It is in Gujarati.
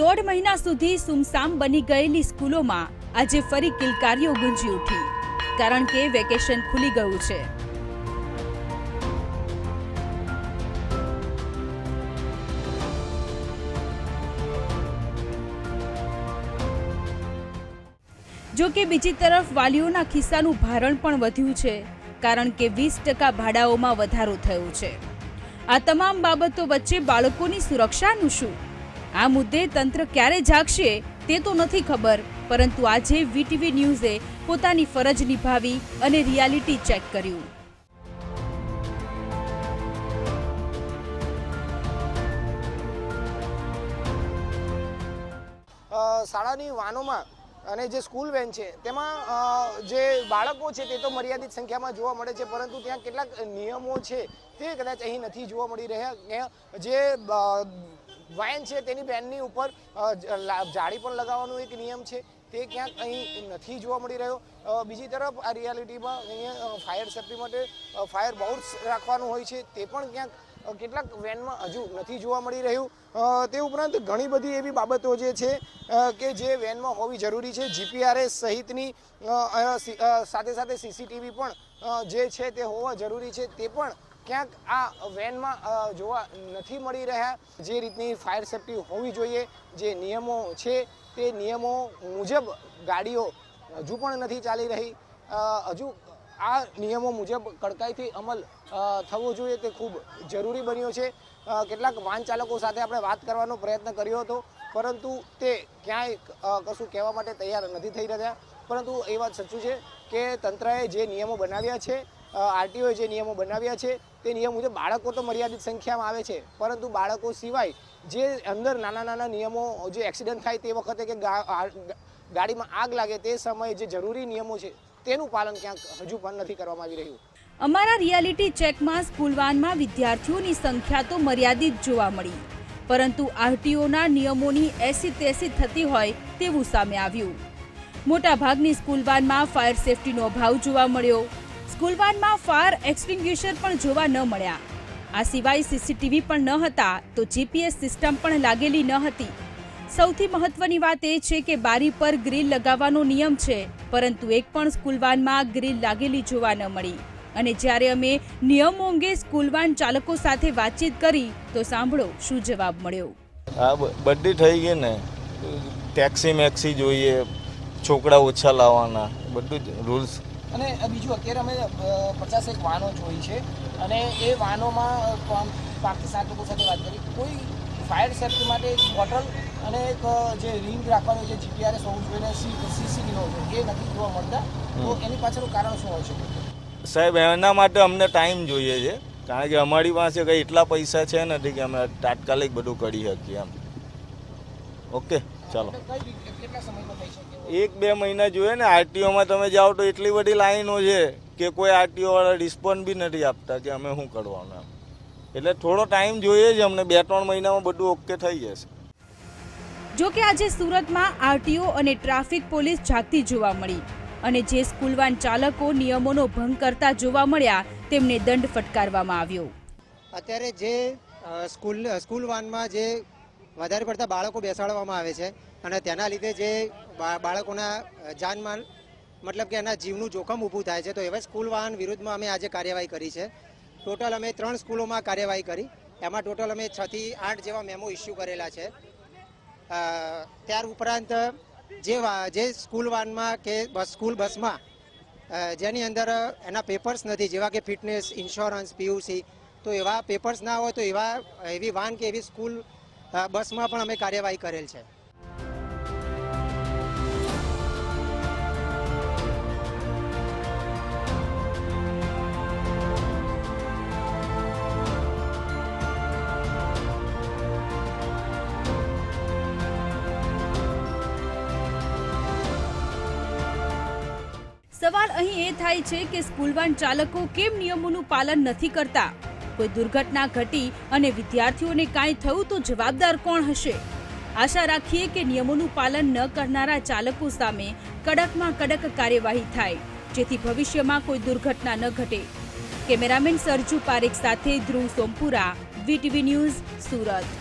દોઢ મહિના સુધી સુમસામ બની ગયેલી સ્કૂલોમાં આજે ફરી કિલકારીઓ ગુંજી ઉઠી, કારણ કે વેકેશન ખુલી ગયું છે. જો કે બીજી તરફ વાલીઓના ખિસ્સાનું ભારણ પણ વધ્યું છે, કારણ કે વીસ ટકા ભાડાઓમાં વધારો થયો છે. આ તમામ બાબતો વચ્ચે બાળકોની સુરક્ષાનું શું? આ મુદ્દે તંત્ર ક્યારે જાગશે તે તો નથી ખબર, પરંતુ આજે વીટીવી ન્યૂઝે પોતાની ફરજ નિભાવી અને રિયાલિટી ચેક કર્યું. શાળાની વાનોમાં અને જે સ્કૂલ વેન છે, તેમાં જે બાળકો છે તે તો મર્યાદિત સંખ્યામાં જોવા મળે છે, પરંતુ ત્યાં કેટલાક નિયમો છે તે કદાચ અહીં નથી જોવા મળી રહ્યા. જે વાન છે, તેની બેનની ઉપર જાળી પણ લગાવવાનો એક નિયમ છે. તે ક્યાંક અહીં નથી જોવા મળી રહ્યો. બીજી તરફ આ રિયાલિટીમાં અહીંયા ફાયર સેફ્ટી માટે ફાયર બાઉટ્સ રાખવાનું હોય છે. તે પણ ક્યાંક કેટલાક વેનમાં હજુ નથી જોવા મળી રહ્યું. તે ઉપરાંત ઘણી બધી એવી બાબતો જે છે કે જે વેનમાં હોવી જરૂરી છે. જીપીઆરએસ સહિતની સાથે સાથે સીસીટીવી પણ જે છે તે હોવા જરૂરી છે. તે પણ ક્યાંક આ વેનમાં જોવા નથી મળી રહ્યા. જે રીતની ફાયર સેફટી હોવી જોઈએ, જે નિયમો છે, તે નિયમો મુજબ ગાડીઓ હજુ પણ નથી ચાલી રહી. હજુ આ નિયમો મુજબ કડકાઈથી અમલ થવો જોઈએ તે ખૂબ જરૂરી બન્યો છે. કેટલાક વાહન ચાલકો સાથે આપણે વાત કરવાનો પ્રયત્ન કર્યો હતો, પરંતુ તે ક્યાંય કશું કહેવા માટે તૈયાર નથી થઈ રહ્યા. પરંતુ એ વાત સાચું છે કે તંત્રએ જે નિયમો બનાવ્યા છે આરટીઓએ જે નિયમો બનાવ્યા છે, તે નિયમ મુજબ બાળકો તો મર્યાદિત સંખ્યામાં આવે છે, પરંતુ બાળકો સિવાય જે અંદર નાના નાના નિયમો જે એક્સિડન્ટ થાય તે વખતે કે ગાડીમાં આગ લાગે તે સમયે જે જરૂરી નિયમો છે, તેનું પાલન ક્યાંક હજુ પણ નથી કરવામાં આવી રહ્યું. અમારા રિયાલિટી ચેકમાં સ્કૂલવાનમાં વિદ્યાર્થીઓની સંખ્યા તો મર્યાદિત જોવા મળી, પરંતુ આરટીઓના નિયમોની એસી તેસી થતી હોય તેવું સામે આવ્યું. મોટાભાગની સ્કૂલ વાનમાં ફાયર સેફટીનો અભાવ જોવા મળ્યો. સ્કૂલ વાનમાં ફાયર એક્સટિંગ્યુશર પણ જોવા ન મળ્યા. આ સિવાય સીસીટીવી પણ ન હતા તો જીપીએસ સિસ્ટમ પણ લાગેલી ન હતી. સૌથી મહત્વની વાત એ છે કે બારી પર ગ્રીલ લગાવવાનો નિયમ છે, પરંતુ એક પણ સ્કૂલવાનમાં ગ્રીલ લાગેલી જોવા ન મળી. અને જ્યારે અમે નિયમો અંગે સ્કૂલવાન ચાલકો સાથે વાતચીત કરી, તો સાંભળો શું જવાબ મળ્યો. હા બધી થઈ ગઈ ને. ટેક્સી મેક્સી જોઈએ, છોકરા ઓછા લાવવાના, બધું રૂલ્સ અને બીજું અત્યારે અમે પચાસ એક વાનો જોઈ છે. અને એ વાનોમાં સાત લોકો સાથે વાત કરી. કોઈ ફાયર સેફ્ટી માટે એક બોટલ અને એક જે રિંગ રાખવાનો જે જીપીઆરએસ હોવું જોઈએ ને સીસીટીવી હોવું જોઈએ એ નથી જોવા મળતા. તો એની પાછળનું કારણ શું હોય છે? સાહેબ એના માટે અમને ટાઈમ જોઈએ છે. કારણ કે અમારી પાસે કંઈ એટલા પૈસા છે નથી કે અમે તાત્કાલિક બધું કરી શકીએ એમ. ઓકે. ચાલો. કઈ રીતે કેટલા સમયમાં થઈ શકે એક બે મહિના જોઈએ ને આરટીઓમાં તમે જાઓ તો એટલી બધી લાઈનો છે કે કોઈ આરટીઓ વાળા રિસ્પોન્સ બી નથી આપતા કે અમે શું કરવાનું એમ. એટલે થોડો ટાઈમ જોઈએ છે અમને બે ત્રણ મહિનામાં બધું ઓકે થઈ જશે. જો કે આજે સુરતમાં આરટીઓ અને ટ્રાફિક પોલીસ જાગતી જોવા મળી અને જે સ્કૂલવાન ચાલકો નિયમોનો ભંગ કરતા જોવા મળ્યા તેમને દંડ ફટકારવામાં આવ્યો. અત્યારે જે સ્કૂલ સ્કૂલ વાનમાં જે વધારે પડતા બાળકો બેસાડવામાં આવે છે અને તેના લીધે જે બાળકોના જાનમાલ, મતલબ કે એના જીવનું જોખમ ઊભું થાય છે, તો એવા સ્કૂલ વાહન વિરુદ્ધમાં અમે આજે કાર્યવાહી કરી છે. ટોટલ અમે ત્રણ સ્કૂલોમાં કાર્યવાહી કરી. એમાં ટોટલ અમે છ થી આઠ જેવા મેમો ઇસ્યુ કરેલા છે. ત્યાર ઉપરાંત જે જે સ્કૂલ વાનમાં કે બસ, સ્કૂલ બસમાં જેની અંદર એના પેપર્સ નથી, જેવા કે ફિટનેસ, ઇન્સ્યોરન્સ, પીયુસી, તો એવા પેપર્સ ના હોય તો એવા, એવી વાન કે એવી સ્કૂલ બસમાં પણ અમે કાર્યવાહી કરેલ છે. સવાલ અહીં એ થાય છે કે સ્કૂલ વાન ચાલકો કેમ નિયમોનું પાલન નથી કરતા? કોઈ દુર્ઘટના ઘટી અને વિદ્યાર્થીઓને કાંઈ થયું તો જવાબદાર કોણ હશે? આશા રાખીએ કે નિયમોનું પાલન ન કરનારા ચાલકો સામે કડકમાં કડક કાર્યવાહી થાય, જેથી ભવિષ્યમાં કોઈ દુર્ઘટના ન ઘટે. કેમેરામેન સરજુ પારેખ સાથે ધ્રુવ સોમપુરા, વીટીવી ન્યૂઝ, સુરત.